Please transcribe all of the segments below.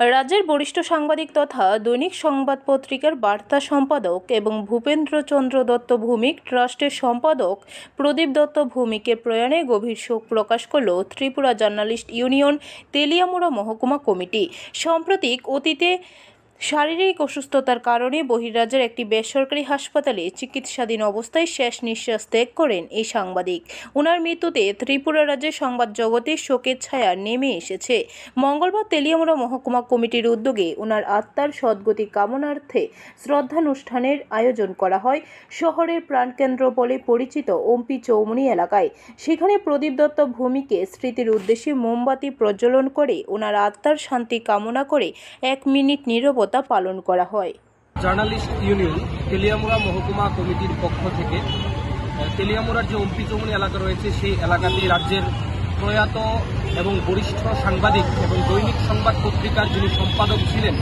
রাজ্যের বরিষ্ঠ সাংবাদিক তথা দৈনিক সংবাদ পত্রিকার বার্তা সম্পাদক এবং ভূপেন্দ্র চন্দ্র দত্ত ভূমিক ট্রাস্টের সম্পাদক প্রদীপ দত্ত ভৌমিকের প্রয়াণে গভীর শোক প্রকাশ করল ত্রিপুরা জার্নালিস্ট ইউনিয়ন তেলিয়ামুড়া মহকুমা কমিটি। সাম্প্রতিক অতীতে শারীরিক অসুস্থতার কারণে বহির্রাজ্যের একটি বেসরকারি হাসপাতালে চিকিৎসাধীন অবস্থায় শেষ নিঃশ্বাস ত্যাগ করেন এই সাংবাদিক। ওনার মৃত্যুতে ত্রিপুরা রাজ্যের সংবাদ জগতে শোকের ছায়া নেমে এসেছে। মঙ্গলবার তেলিয়ামুড়া মহকুমা কমিটির উদ্যোগে ওনার আত্মার সদ্গতি কামনার্থে শ্রদ্ধানুষ্ঠানের আয়োজন করা হয় শহরের প্রাণকেন্দ্র বলে পরিচিত ওমপি চৌমনি এলাকায়। সেখানে প্রদীপ দত্ত ভূমিকে স্মৃতির উদ্দেশ্যে মোমবাতি প্রজ্বলন করে ওনার আত্মার শান্তি কামনা করে এক মিনিট নীরবতা পালন করা হয়। জার্নালিস্ট ইউনিয়ন, তেলিয়ামুড়া মহকুমা কমিটির পক্ষ থেকে তেলিয়ামুড়ার যে অম্পি চৌমনি এলাকা রয়েছে, সেই এলাকাতে রাজ্যের প্রয়াত এবং বরিষ্ঠ সাংবাদিক এবং দৈনিক সংবাদ পত্রিকার যিনি সম্পাদক ছিলেন,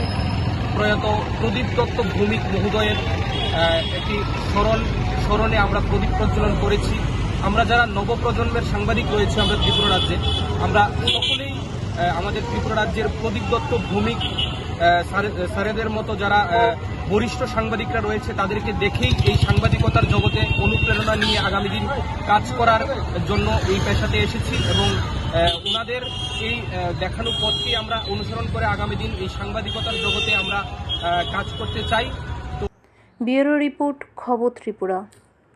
প্রয়াত প্রদীপ দত্ত ভৌমিক মহোদয়ের একটি স্মরণ, স্মরণে আমরা প্রদীপ প্রজ্বলন করেছি। আমরা যারা নবপ্রজন্মের সাংবাদিক রয়েছে আমরা ত্রিপুরা রাজ্যে আমরা সকলেই আমাদের ত্রিপুরা রাজ্যের প্রদীপ দত্ত ভৌমিক স্যারেদের মতো যারা বরিষ্ঠ সাংবাদিকরা রয়েছে, তাদেরকে দেখেই এই সাংবাদিকতার জগতে অনুপ্রেরণা নিয়ে আগামী দিন কাজ করার জন্য এই পেশাতে এসেছি এবং ওনাদের এই দেখানো পথকে আমরা অনুসরণ করে আগামী দিন এই সাংবাদিকতার জগতে আমরা কাজ করতে চাই। ব্যুরো রিপোর্ট, খবর ত্রিপুরা।